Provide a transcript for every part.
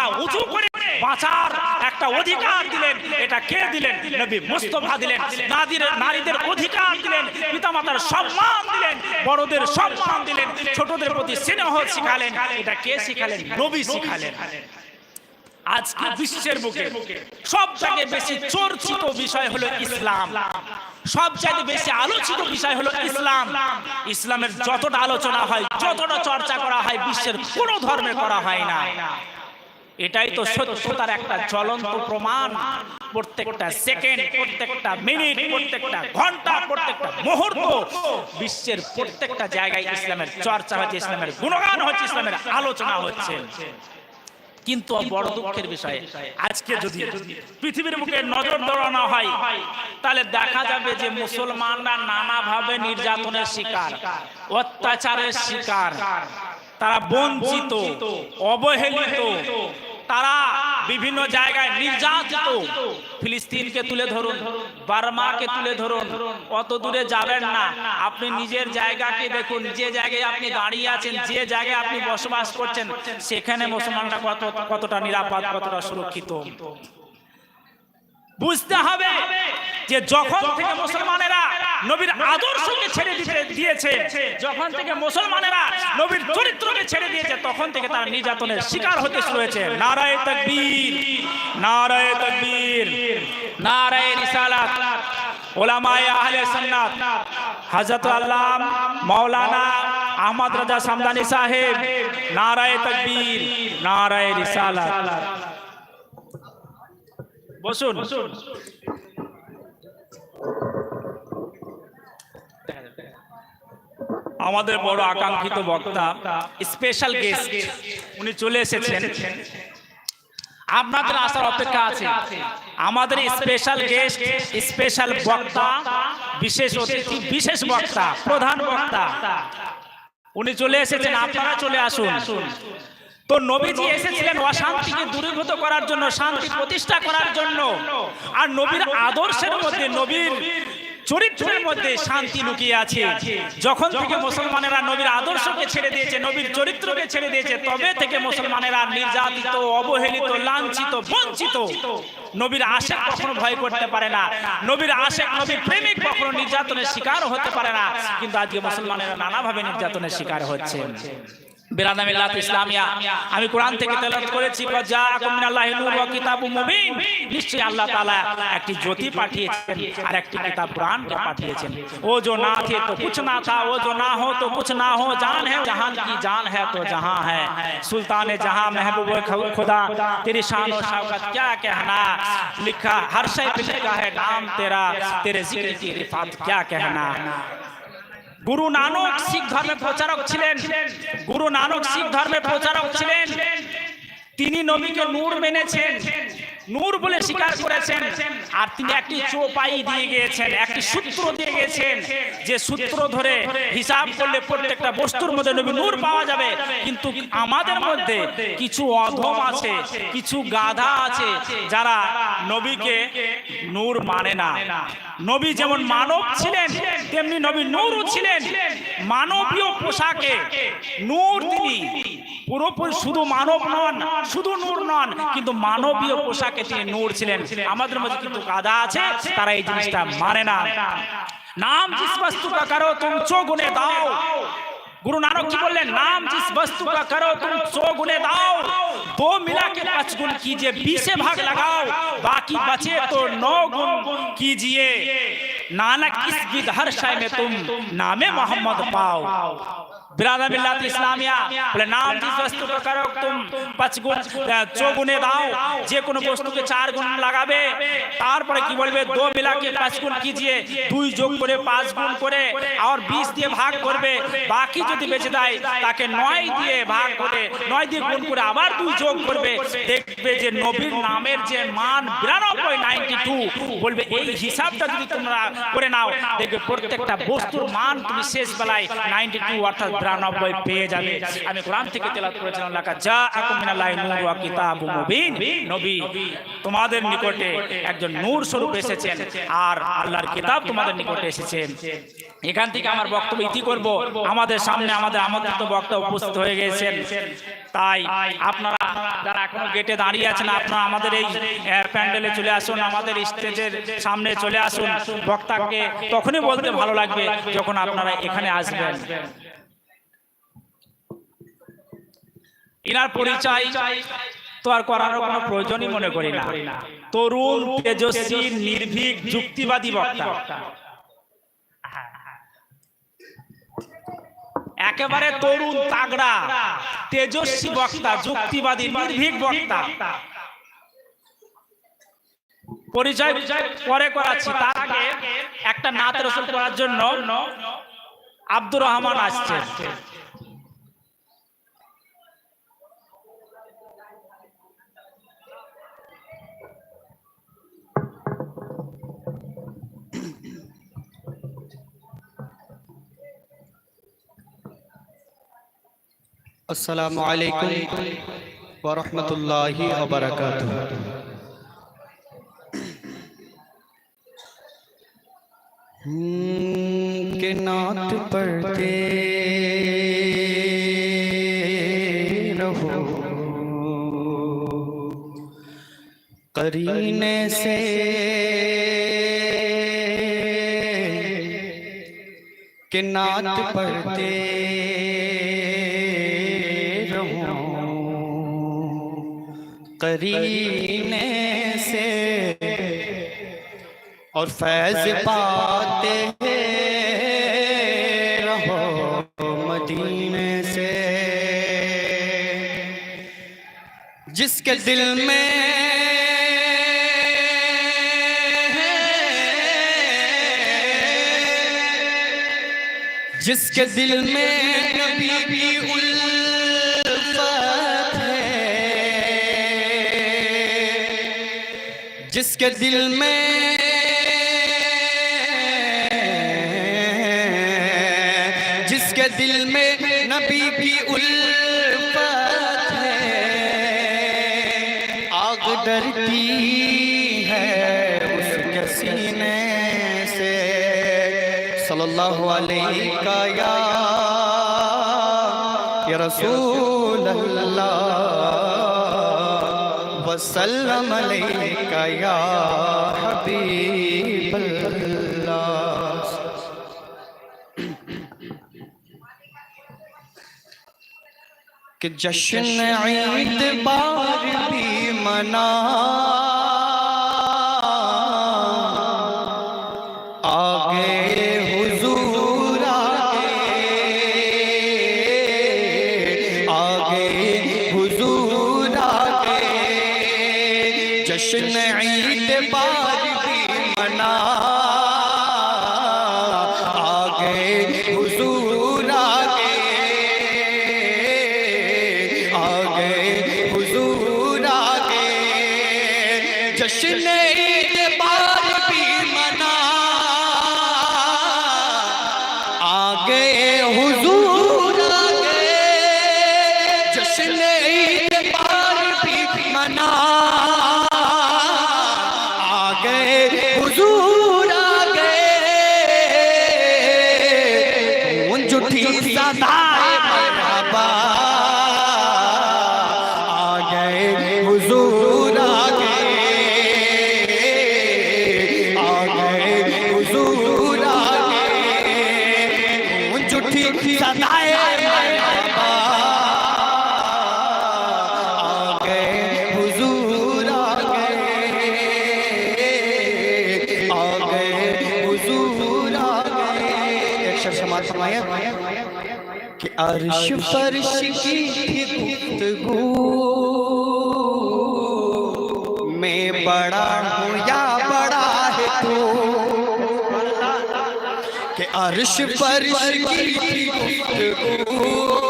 মাথা উঁচু করে বাঁচার একটা অধিকার দিলেন। এটা কে দিলেন? নবী মুস্তফা দিলেন। নারীদের অধিকার দিলেন। পিতামাতার সম্মান দিলেন। বড়দের সম্মান দিলেন। ছোটদের প্রতি স্নেহ শিখালেন। এটা কে শিখালেন? নবী শিখালেন। আজকে বিশ্বের বুকে বেশি চর্চিত বিষয় হলো ইসলাম। সব বেশি আলোচিত বিষয় হলো ইসলাম। ইসলামের যতটা আলোচনা হয়, যতটা চর্চা করা হয়, বিশ্বের কোনো ধর্মে করা হয় না। এটাই তো সত্যতার একটা জ্বলন্ত প্রমাণ। প্রত্যেকটা সেকেন্ড প্রত্যেকটা মিনিট প্রত্যেকটা ঘণ্টা প্রত্যেকটা মুহূর্ত। বিশ্বের প্রত্যেকটা জায়গায় ইসলামের চর্চা হচ্ছে ইসলামের গুণগান হচ্ছে ইসলামের আলোচনা হচ্ছে। কিন্তু বড় দুঃখের বিষয় আজকে যদি পৃথিবীর মুখে নজর দৌড়ানো হয় তাহলে দেখা যাবে যে মুসলমানরা নানাভাবে নির্যাতনের শিকার অত্যাচারের শিকার। তারা বঞ্চিত অবহেলিত তারা বিভিন্ন জায়গায় নির্যাতিত। ফিলিস্তিনকে তুলে ধরুন, বার্মাকে তুলে ধরুন, অত দূরে যাবেন না। আপনি নিজের জায়গাকে দেখুন, যে জায়গায় আপনি দাঁড়িয়ে আছেন, যে জায়গায় আপনি বসবাস করছেন, সেখানে মুসলমানরা কত কতটা নিরাপদ, কতটা সুরক্ষিত। বুঝতে হবে যে যখন থেকে মুসলমানেরা নবীর আদর্শকে ছেড়ে দিতে দিয়েছে। যখন থেকে মুসলমানেরা নবীর চরিত্রকে ছেড়ে দিয়েছে, তখন থেকে তারা নির্যাতনের শিকার হতে শুরু হয়েছে নারায় তকবীর নারায় তকবীর, নারায় রিসালাত, ওলামায়ে আহলে সুন্নাত। হযরত আল্লাম মাওলানা আহমদ রাজা সামদানি সাহেব, নারায় তকবীর, নারায় রিসালাত। বসুন। আমাদের বড় আকাঙ্ক্ষিত বক্তা স্পেশাল গেস্ট উনি চলে এসেছেন। আপনাদের আসার অপেক্ষা আছে। আমাদের স্পেশাল গেস্ট স্পেশাল বক্তা, বিশেষ অতিথি, বিশেষ বক্তা, প্রধান বক্তা। উনি চলে এসেছেন, আপনারা চলে আসুন। তো নবীজি এসেছিলেন অশান্তিকে দূরীভূত করার জন্য, শান্তি প্রতিষ্ঠা করার জন্য। আর নবীর আদর্শের মধ্যে, নবীর চরিত্রের মধ্যে শান্তি লুকিয়ে আছে। যখন থেকে মুসলমানেরা নবীর আদর্শকে ছেড়ে দিয়েছে নবীর চরিত্রকে ছেড়ে দিয়েছে তবে থেকে মুসলমানেরা নির্যাতিত অবহেলিত লাঞ্ছিত বঞ্চিত নবীর আশেক কখনো ভয় করতে পারে না। নবীর আশেক নবীর প্রেমিক কখনো নির্যাতনের শিকার হতে পারে না। কিন্তু আজকে মুসলমানেরা নানাভাবে নির্যাতনের শিকার হচ্ছে বেরাদা মিল্লাত ইসলামিয়া আমি কোরআন থেকে তেলাওয়াত করেছি জাআকুম মিনাল্লাহি নূর ওয়া কিতাবুম মুবিন নিশ্চয়ই আল্লাহ তাআলা একটি জ্যোতি পাঠিয়েছেন আর একটি কিতাব কোরআনকে পাঠিয়েছেন ও जो ना थे तो कुछ ना था वो जो ना हो तो कुछ ना हो जान है जहान की जान है तो जहां है सुल्तान जहां महबूब खुदा तेरी शान और शौकत क्या कहना लिखा हर शय पे लिखा है नाम तेरा तेरे जिक्र की रिफात क्या कहना গুরু নানক শিখ ধর্মের প্রচারক ছিলেন। গুরু নানক শিখ ধর্মের প্রচারক ছিলেন। তিনি নবীকে নূর মেনেছেন। নূর বলে স্বীকার করেছেন। আর তিনি একটি চোপাই দিয়ে গিয়েছেন একটি সূত্র দিয়ে গিয়েছেন যে সূত্র ধরে হিসাব করলে প্রত্যেকটা বস্তুর মধ্যে নবী নূর পাওয়া যাবে। কিন্তু আমাদের মধ্যে কিছু অধম আছে কিছু গাধা আছে যারা নবীকে নূর মানে না। নবী যেমন মানব ছিলেন তেমনি নবী নূরও ছিলেন। মানবীয় পোশাকে নূর তিনি। পুরোপুরি শুধু মানব নন শুধু নূর নন কিন্তু মানবীয় পোশাকে তিনি নূর ছিলেন আমাদের মধ্যে কিন্তু গাদা আছে তারা এই জিনিসটা মানে না নাম জিস বস্তু কা করো তুম চো গুনে দাও गुरु नानक जी बोले नाम जिस वस्तु का करो तुम सौ गुने दाओ दो मिला के पांच गुण कीजिए बीसे भाग लगाओ बाकी बचे तो नौ गुण कीजिए नानक इस विध हर शय में तुम नामे मोहम्मद पाओ बिरादा मिल्लात इस्लामिया বলে নাম জিস বস্তু কা করো তুম পাঁচ গুণ চো গুণে দাও যে কোনো বস্তুকে চার গুণ লাগাবে তারপরে কি বলবে দো মিলাকে পাঁচ গুণ কিজিয়ে দুই যোগ করে পাঁচ গুণ করে আর বিশ দিয়ে ভাগ করবে বাকি যদি বেঁচে দেয় তাকে নয় দিয়ে ভাগ করে নয় দিয়ে গুণ করে আবার দুই যোগ করবে দেখবে যে নবীর নামের যে মান বিরানব্বই নাইনটি টু বলবে এই হিসাবটা যদি তোমরা করে নাও দেখবে প্রত্যেকটা বস্তুর মান তুমি শেষ বেলায় নাইনটি টু অর্থাৎ বিরানব্বই পেয়ে যাবে। আমি কোরআন থেকে তেলাত করেছিলাম লেখা যা আকুম মিনাল্লাহি নূর ওয়া কিতাবুম মুবিন। নবী তোমাদের নিকটে একজন নূর স্বরূপ এসেছেন। আর আল্লাহর কিতাব তোমাদের নিকটে এসেছেন। এখান থেকে আমার বক্তব্য ইতি করব। আমাদের সামনে আমাদের আমন্ত্রিত বক্তা উপস্থিত হয়ে গেছেন। তাই আপনারা যারা এখনও গেটে দাঁড়িয়ে আছেন আপনারা আমাদের এই প্যান্ডেলে চলে আসুন আমাদের স্টেজের সামনে চলে আসুন। বক্তাকে তখনই বলতে ভালো লাগবে যখন আপনারা এখানে আসবেন। ইনার পরিচয় তো আর করার কোনো প্রয়োজনই মনে করি না। তরুণ, তেজস্বী, নির্ভীক, যুক্তিবাদী বক্তা। একেবারে তরুণ, তাগড়া, তেজস্বী বক্তা, যুক্তিবাদী, নির্ভীক বক্তা। পরিচয় পরে করাচ্ছি, তার আগে একটা নাত রসুল করার জন্য আব্দুর রহমান আসছে السلام علیکم ورحمۃ اللہ وبرکاتہ نعت پڑھتے رہو۔ قرینے سے کہ نعت پڑھتے کرینے سے اور فیض پاتے رہو مدینے سے جس کے دل میں جس کے دل میں نبی بھی الفت جس کے دل میں جس کے دل میں نبی کی الفت ہے، آگ ڈرتی ہے اس کے سینے سے۔ صلی اللہ علیہ کا یا رسول اللہ۔ وسلم علیک یا حبیب اللہ کہ جشن عید بار بھی منا جشن عید باربی منا हुजूर आगे गूंज उठी सदाए شر سماعت فرمایا کہ عرش فرش کی تھی گفتگو میں بڑا ہوں یا بڑا ہے تو؟ کہ عرش فرش کی تھی گفتگو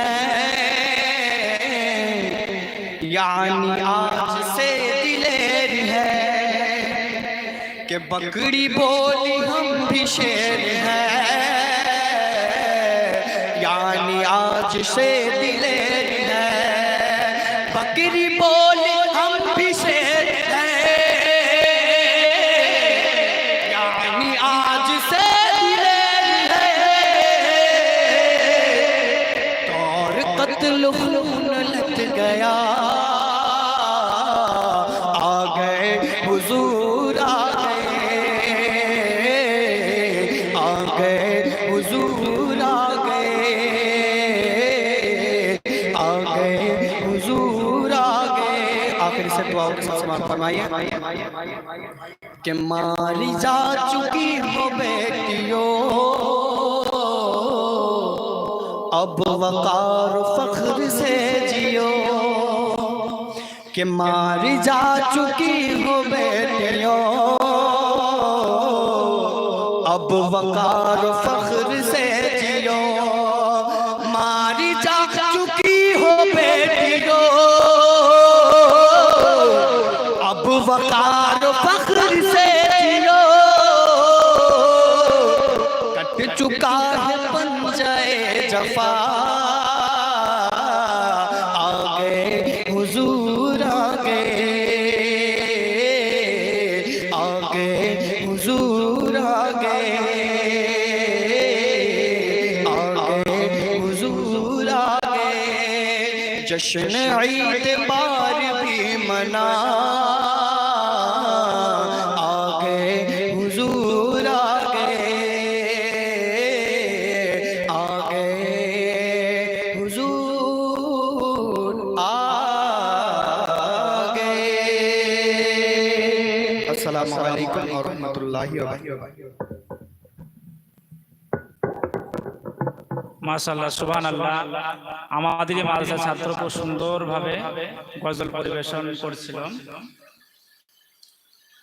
یعنی آپ سے دلیر ہے کہ بکری بولی ہم بھی شیر ہے یعنی آج سے دلیر فرمائیے کہ ماری جا چکی ہو بیٹیوں، اب وقار فخر سے جیو۔ کہ ماری جا چکی ہو بیٹیوں، اب وقار فخر سے جشن عید بار بھی منا آگے حضور آگے آگے حضور آگے السلام علیکم ورحمۃ اللہ وبرکاتہ মাশাআল্লাহ সুবহানাল্লাহ আমাদের মাদ্রাসা ছাত্র খুব সুন্দরভাবে গজল পরিবেশন করছিল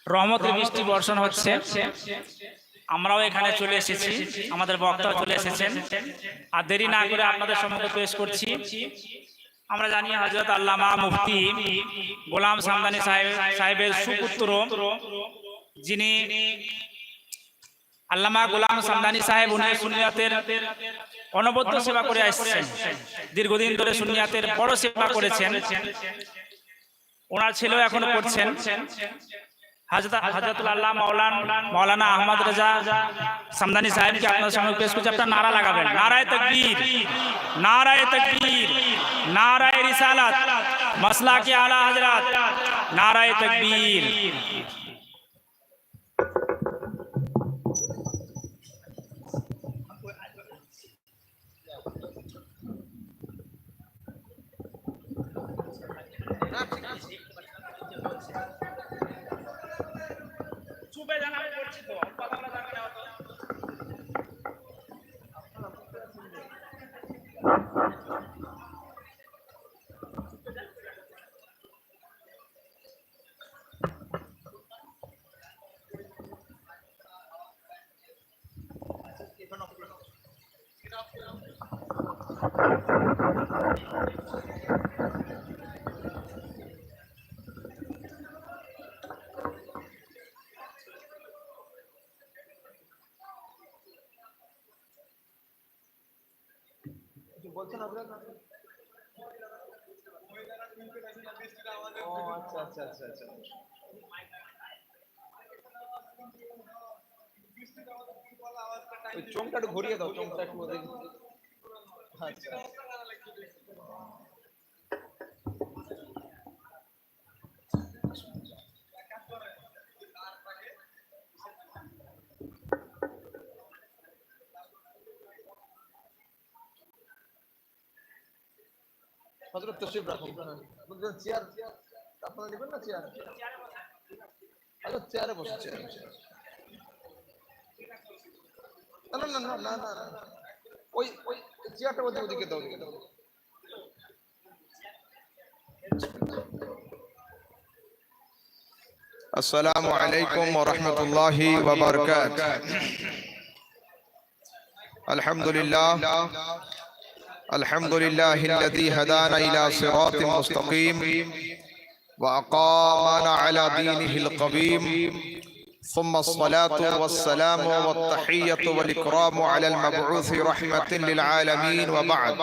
রহমতের বৃষ্টি বর্ষণ হচ্ছে। আমরাও এখানে চলে এসেছি। আমাদের বক্তা চলে এসেছেন। আর দেরি না করে আপনাদের সম্মুখে পেশ করছি। আমরা জানি হজরত আল্লামা মুফতি গোলাম সামদানি সাহেব সাহেবের সুপুত্র। যিনি আল্লামা গোলাম সামদানি সাহেব উনি সুনিয়াতের অনবদ্য সেবা করে আসছেন। দীর্ঘদিন ধরে সুনিয়াতের বড় সেবা করেছেন। ওনার ছেলেও এখনও করছেন হাজরত আল্লাহ মাওলান মাওলানা আহমদ রাজা সামদানি সাহেবকে আপনার সামনে পেশ করছে। আপনার নারা লাগাবেন। নারায় তকবীর। নারায় তকবীর। নারায় রিসালাত। মাসলা কে আলা হজরত। নারায় তকবীর। ওই চোঙটা একটু ঘুরিয়ে দাও চোঙটা একটু আচ্ছা। হজরত তশরিফ রাখুন বুঝলেন চেয়ার চেয়ার আপনারা নেবেন না চেয়ার আচ্ছা চেয়ারে বসে চেয়ারে বসে না না না না না না না ওই ওই চেয়ারটা ওদিকে ওদিকে দাও ওদিকে দাও السلام عليكم ورحمة الله وبركاته. الحمد لله. الحمد لله الذي هدانا إلى صراط مستقيم وأقامنا على دينه القويم ثم الصلاة والسلام والتحية والإكرام على المبعوث رحمة للعالمين وبعد.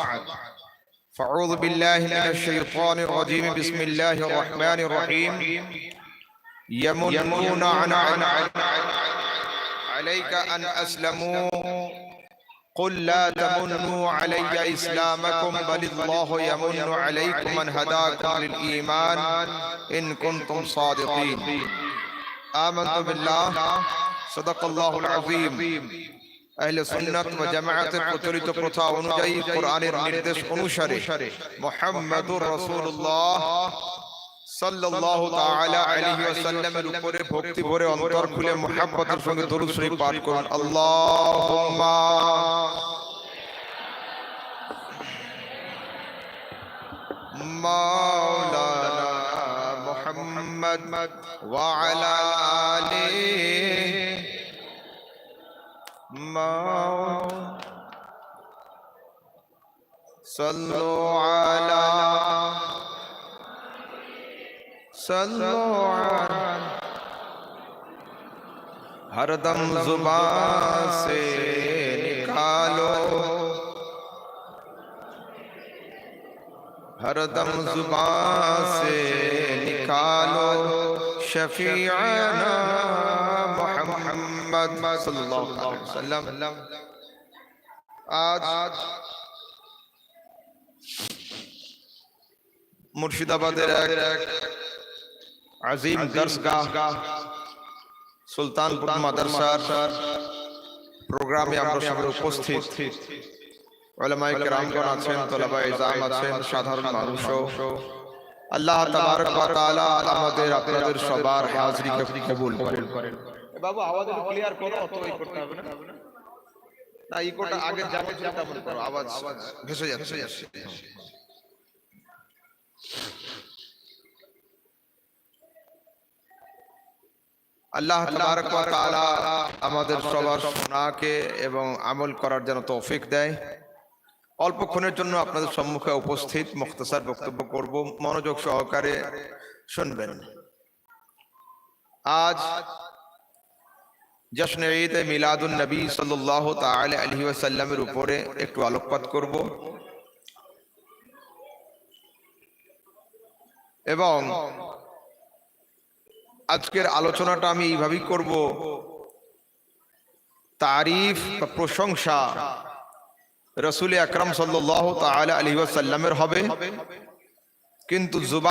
فأعوذ بالله من الشيطان الرجيم. بسم الله الرحمن الرحيم. يمنون عن عن عليك. أن أسلموا. قل لا تمنوا علي إسلامكم بل الله يمن عليكم من هداكم للإيمان. إن كنتم صادقين. آمنت بالله. صدق الله العظيم. আহলে সুন্নাত ওয়া জামায়াতের প্রচলিত প্রথা ভক্তি ভরে অন্তর খুলে মুহাব্বতের সঙ্গে দরুদ পাঠ করুন। আল্লাহুম্মা মাওলানা মুহাম্মদ ওয়া معه صلوا على صلوا على ہر دم زبان سے نکالو ہر دم زبان سے نکالو شفيعنا محمد صلى الله عليه وسلم. আজ মুর্শিদাবাদের এক আজিম দর্শগাহ সুলতানপুর মাদ্রাসার প্রোগ্রামে আমরা সবাই উপস্থিত ওলামায়ে কেরামগণ আছেন তোলাবা ইজাম আছেন সাধারণ মানুষও আল্লাহ তাবারক ওয়া তাআলা আমাদের আপনাদের সবার হাজরিকে কবুল করেন। বাবু আওয়াজ ক্লিয়ার করো অত ই করতে হবে না? না ইকোটা আগে যাবে করো আওয়াজ ভেসে যাচ্ছে। আল্লাহ তাবারক ওয়া তাআলা আমাদের সবার শোনাকে এবং আমল করার জন্য তৌফিক দেয়। অল্পক্ষণের জন্য আপনাদের সম্মুখে উপস্থিত মুখতাসার বক্তব্য করব। মনোযোগ সহকারে শুনবেন। আজ জশ্ন ঈদ মিলাদুন নবী সাল্লাল্লাহু তাআলা আলাইহি ওয়াসাল্লামের উপরে একটু আলোকপাত করব। এবং আজকের আলোচনাটা আমি এইভাবেই করব। তারিফ বা প্রশংসা রসুল আকরম সাল্লাহ তাআলা আলাইহি ওয়াসাল্লামের হবে। কিন্তু জুবান